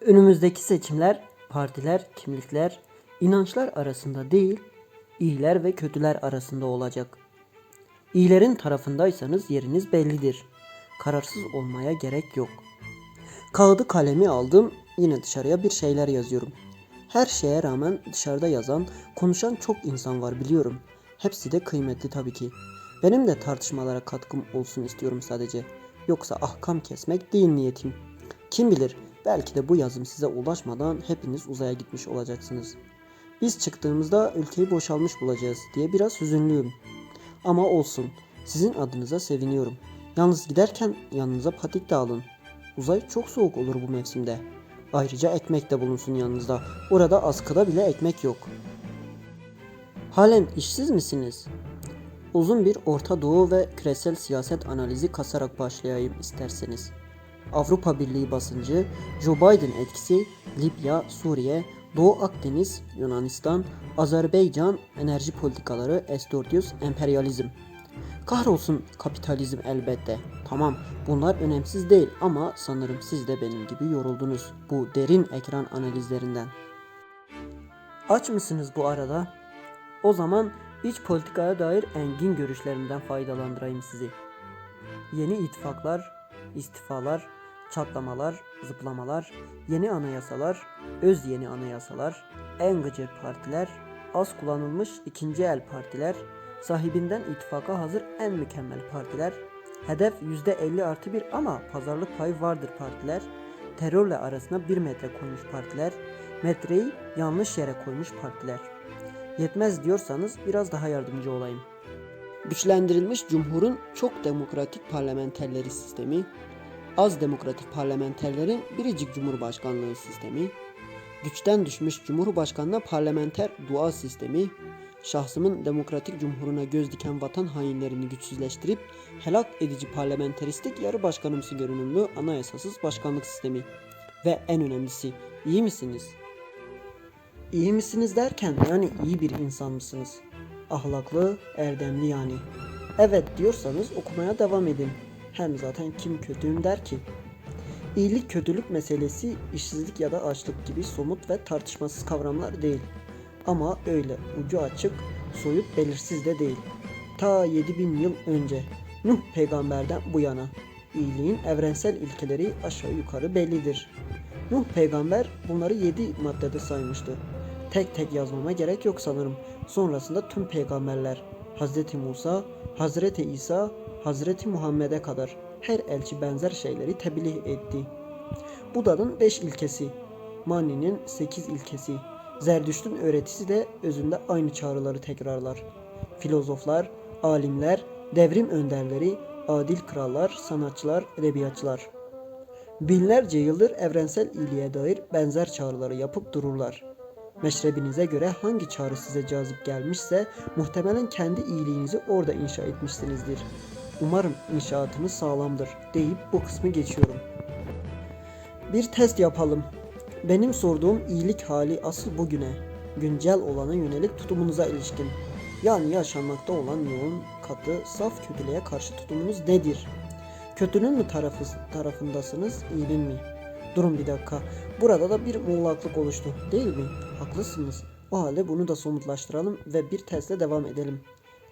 Önümüzdeki seçimler partiler, kimlikler, inançlar arasında değil, iyiler ve kötüler arasında olacak. İyilerin tarafındaysanız yeriniz bellidir. Kararsız olmaya gerek yok. Kağıdı kalemi aldım, yine dışarıya bir şeyler yazıyorum. Her şeye rağmen dışarıda yazan, konuşan çok insan var biliyorum. Hepsi de kıymetli tabii ki. Benim de tartışmalara katkım olsun istiyorum sadece. Yoksa ahkam kesmek değil niyetim. Kim bilir belki de bu yazım size ulaşmadan hepiniz uzaya gitmiş olacaksınız. Biz çıktığımızda ülkeyi boşalmış bulacağız diye biraz hüzünlüyüm. Ama olsun. Sizin adınıza seviniyorum. Yalnız giderken yanınıza patik de alın. Uzay çok soğuk olur bu mevsimde. Ayrıca ekmek de bulunsun yanınızda. Orada askıda bile ekmek yok. Halen işsiz misiniz? Uzun bir Orta Doğu ve küresel siyaset analizi kasarak başlayayım isterseniz. Avrupa Birliği basıncı, Joe Biden etkisi, Libya, Suriye, Doğu Akdeniz, Yunanistan, Azerbaycan, enerji politikaları, S-400, emperyalizm. Kahrolsun kapitalizm elbette. Tamam bunlar önemsiz değil ama sanırım siz de benim gibi yoruldunuz bu derin ekran analizlerinden. Aç mısınız bu arada? O zaman iç politikaya dair engin görüşlerimden faydalandırayım sizi. Yeni ittifaklar, istifalar, çatlamalar, zıplamalar, yeni anayasalar, öz yeni anayasalar, en gıcır partiler, az kullanılmış ikinci el partiler, sahibinden ittifaka hazır en mükemmel partiler, hedef %50 artı bir ama pazarlık payı vardır partiler, terörle arasına bir metre koymuş partiler, metreyi yanlış yere koymuş partiler. Yetmez diyorsanız biraz daha yardımcı olayım. Güçlendirilmiş cumhurun çok demokratik parlamenterleri sistemi, az demokratik parlamenterlerin biricik cumhurbaşkanlığı sistemi, güçten düşmüş cumhurbaşkanına parlamenter dua sistemi, şahsımın demokratik cumhuruna göz diken vatan hainlerini güçsüzleştirip helak edici parlamenteristik yarı başkanımsı görünümlü anayasasız başkanlık sistemi ve en önemlisi iyi misiniz? İyi misiniz derken yani iyi bir insan mısınız? Ahlaklı, erdemli yani. Evet diyorsanız okumaya devam edin. Hem zaten kim kötüyüm der ki. İyilik kötülük meselesi işsizlik ya da açlık gibi somut ve tartışmasız kavramlar değil. Ama öyle ucu açık, soyut belirsiz de değil. Ta 7000 yıl önce Nuh peygamberden bu yana iyiliğin evrensel ilkeleri aşağı yukarı bellidir. Nuh peygamber bunları 7 maddede saymıştı. Tek tek yazmama gerek yok sanırım. Sonrasında tüm peygamberler Hazreti Musa, Hazreti İsa, Hazreti Muhammed'e kadar her elçi benzer şeyleri tebliğ etti. Buda'nın 5 ilkesi, Mani'nin 8 ilkesi, Zerdüşt'ün öğretisi de özünde aynı çağrıları tekrarlar. Filozoflar, alimler, devrim önderleri, adil krallar, sanatçılar, edebiyatçılar. Binlerce yıldır evrensel iyiliğe dair benzer çağrıları yapıp dururlar. Meşrebinize göre hangi çağrı size cazip gelmişse muhtemelen kendi iyiliğinizi orada inşa etmişsinizdir. Umarım inşaatınız sağlamdır deyip bu kısmı geçiyorum. Bir test yapalım. Benim sorduğum iyilik hali asıl bugüne, güncel olana yönelik tutumunuza ilişkin. Yani yaşanmakta olan yoğun, katı, saf kötülüğe karşı tutumunuz nedir? Kötünün mü tarafı, tarafındasınız, iyiliğin mi? Durun bir dakika. Burada da bir muğlaklık oluştu, değil mi? Haklısınız. O halde bunu da somutlaştıralım ve bir testle devam edelim.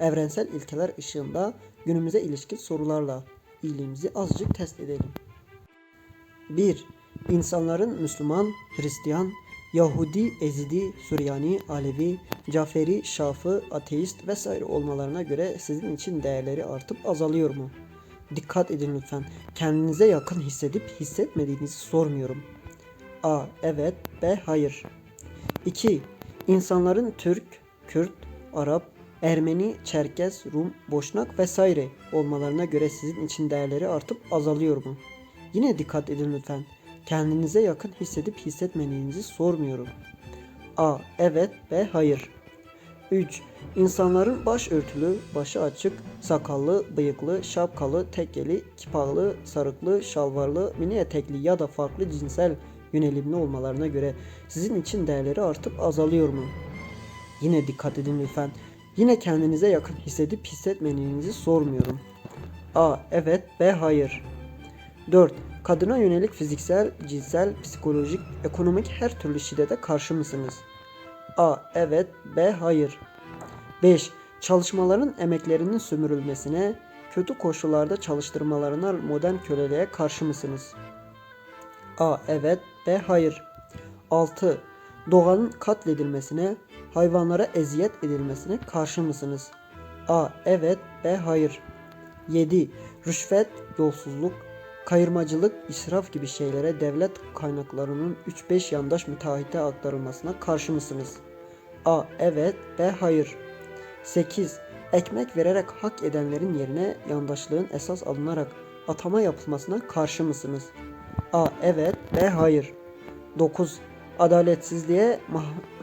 Evrensel ilkeler ışığında günümüze ilişkin sorularla iyiliğimizi azıcık test edelim. 1. İnsanların Müslüman, Hristiyan, Yahudi, Ezidi, Süryani, Alevi, Caferi, Şafı, Ateist vesaire olmalarına göre sizin için değerleri artıp azalıyor mu? Dikkat edin lütfen. Kendinize yakın hissedip hissetmediğinizi sormuyorum. A. Evet. B. Hayır. 2. İnsanların Türk, Kürt, Arap, Ermeni, Çerkez, Rum, Boşnak vesaire olmalarına göre sizin için değerleri artıp azalıyor mu? Yine dikkat edin lütfen. Kendinize yakın hissedip hissetmediğinizi sormuyorum. A. Evet. B. Hayır. 3. İnsanların başörtülü, başı açık, sakallı, bıyıklı, şapkalı, tekkeli, kipaklı, sarıklı, şalvarlı, mini etekli ya da farklı cinsel yönelimli olmalarına göre sizin için değerleri artıp azalıyor mu? Yine dikkat edin lütfen. Yine kendinize yakın hissedip hissetmediğinizi sormuyorum. A. Evet. B. Hayır. 4. Kadına yönelik fiziksel, cinsel, psikolojik, ekonomik her türlü şiddete karşı mısınız? A. Evet. B. Hayır. 5. Çalışmaların emeklerinin sömürülmesine, kötü koşullarda çalıştırmalarına modern köleliğe karşı mısınız? A. Evet. B. Hayır. 6. Doğanın katledilmesine, hayvanlara eziyet edilmesine karşı mısınız? A. Evet. B. Hayır. 7. Rüşvet, yolsuzluk, kayırmacılık, israf gibi şeylere devlet kaynaklarının 3-5 yandaş müteahhite aktarılmasına karşı mısınız? A. Evet. B. Hayır. 8. Ekmek vererek hak edenlerin yerine yandaşlığın esas alınarak atama yapılmasına karşı mısınız? A. Evet. B. Hayır. 9. Adaletsizliğe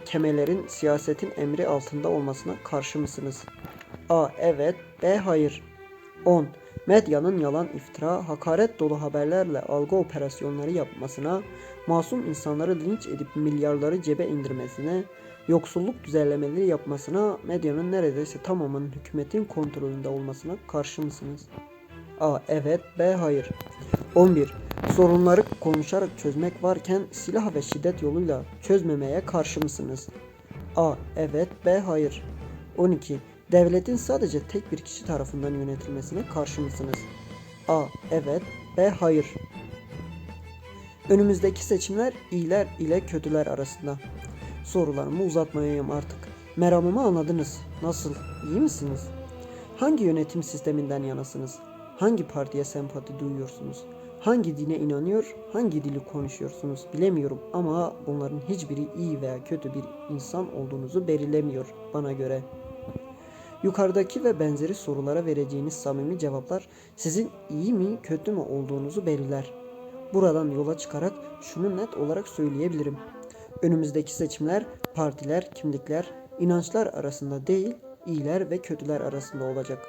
mahkemelerin siyasetin emri altında olmasına karşı mısınız? A. Evet. B. Hayır. 10. Medyanın yalan iftira, hakaret dolu haberlerle algı operasyonları yapmasına, masum insanları linç edip milyarları cebe indirmesine, yoksulluk düzenlemeleri yapmasına, medyanın neredeyse tamamının hükümetin kontrolünde olmasına karşı mısınız? A. Evet. B. Hayır. 11. Sorunları konuşarak çözmek varken silah ve şiddet yoluyla çözmemeye karşı mısınız? A. Evet. B. Hayır. 12. Devletin sadece tek bir kişi tarafından yönetilmesine karşı mısınız? A. Evet. B. Hayır. Önümüzdeki seçimler iyiler ile kötüler arasında. Sorularımı uzatmayayım artık. Meramımı anladınız. Nasıl? İyi misiniz? Hangi yönetim sisteminden yanasınız? Hangi partiye sempati duyuyorsunuz? Hangi dine inanıyor, hangi dili konuşuyorsunuz bilemiyorum ama bunların hiçbiri iyi veya kötü bir insan olduğunuzu belirlemiyor bana göre. Yukarıdaki ve benzeri sorulara vereceğiniz samimi cevaplar sizin iyi mi kötü mü olduğunuzu belirler. Buradan yola çıkarak şunu net olarak söyleyebilirim. Önümüzdeki seçimler partiler, kimlikler, inançlar arasında değil, iyiler ve kötüler arasında olacak.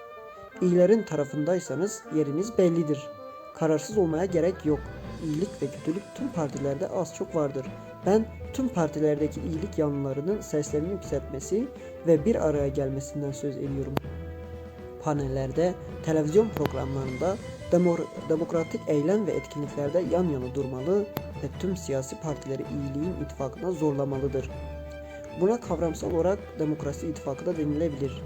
İyilerin tarafındaysanız yeriniz bellidir. Kararsız olmaya gerek yok. İyilik ve kötülük tüm partilerde az çok vardır. Ben tüm partilerdeki iyilik yanlılarının seslerini yükseltmesi ve bir araya gelmesinden söz ediyorum. Panellerde, televizyon programlarında, demo- demokratik eylem ve etkinliklerde yan yana durmalı ve tüm siyasi partileri iyiliğin ittifakına zorlamalıdır. Buna kavramsal olarak demokrasi ittifakı da denilebilir.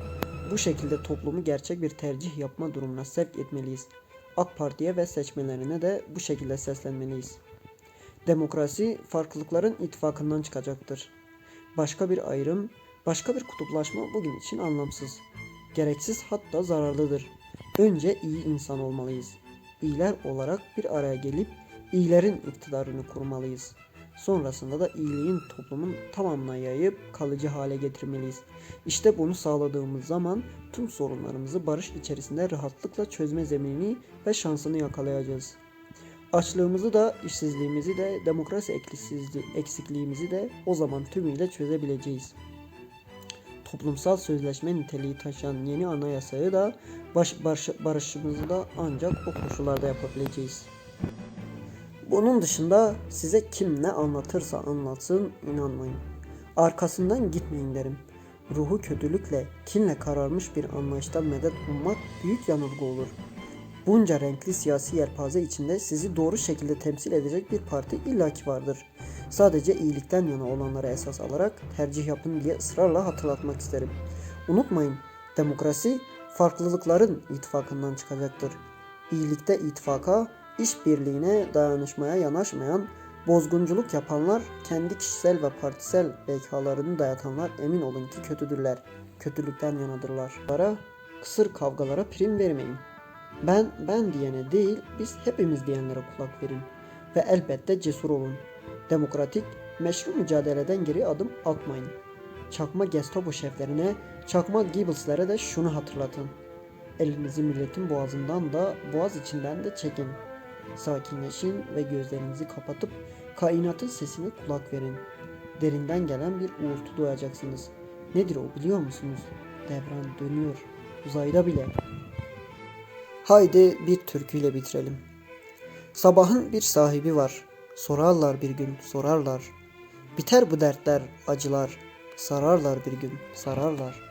Bu şekilde toplumu gerçek bir tercih yapma durumuna sevk etmeliyiz. AK Parti'ye ve seçmenlerine de bu şekilde seslenmeliyiz. Demokrasi farklılıkların ittifakından çıkacaktır. Başka bir ayrım, başka bir kutuplaşma bugün için anlamsız. Gereksiz hatta zararlıdır. Önce iyi insan olmalıyız. İyiler olarak bir araya gelip iyilerin iktidarını kurmalıyız. Sonrasında da iyiliğin toplumun tamamına yayıp kalıcı hale getirmeliyiz. İşte bunu sağladığımız zaman tüm sorunlarımızı barış içerisinde rahatlıkla çözme zeminini ve şansını yakalayacağız. Açlığımızı da, işsizliğimizi de, demokrasi eksikliğimizi- de o zaman tümüyle çözebileceğiz. Toplumsal sözleşme niteliği taşıyan yeni anayasayı da baş, barış, barışımızı da ancak o koşullarda yapabileceğiz. Bunun dışında size kim ne anlatırsa anlatsın inanmayın. Arkasından gitmeyin derim. Ruhu kötülükle, kinle kararmış bir anlayıştan medet ummak büyük yanılgı olur. Bunca renkli siyasi yelpaze içinde sizi doğru şekilde temsil edecek bir parti illaki vardır. Sadece iyilikten yana olanlara esas alarak tercih yapın diye ısrarla hatırlatmak isterim. Unutmayın, demokrasi farklılıkların ittifakından çıkacaktır. İyilikte ittifaka, işbirliğine, dayanışmaya yanaşmayan, bozgunculuk yapanlar, kendi kişisel ve partisel bekalarını dayatanlar emin olun ki kötüdürler. Kötülükten yanadırlar. Bara, kısır kavgalara prim vermeyin. Ben ben diyene değil, biz hepimiz diyenlere kulak verin. Ve elbette cesur olun. Demokratik, meşru mücadeleden geri adım atmayın. Çakma Gestapo şeflerine, çakma Goebbels'lere de şunu hatırlatın. Elinizi milletin boğazından da, boğaz içinden de çekin. Sakinleşin ve gözlerinizi kapatıp kainatın sesine kulak verin. Derinden gelen bir uğultu duyacaksınız. Nedir o biliyor musunuz? Devran dönüyor. Uzayda bile. Haydi bir türküyle bitirelim. Sabahın bir sahibi var. Sorarlar bir gün, sorarlar. Biter bu dertler, acılar. Sararlar bir gün, sararlar.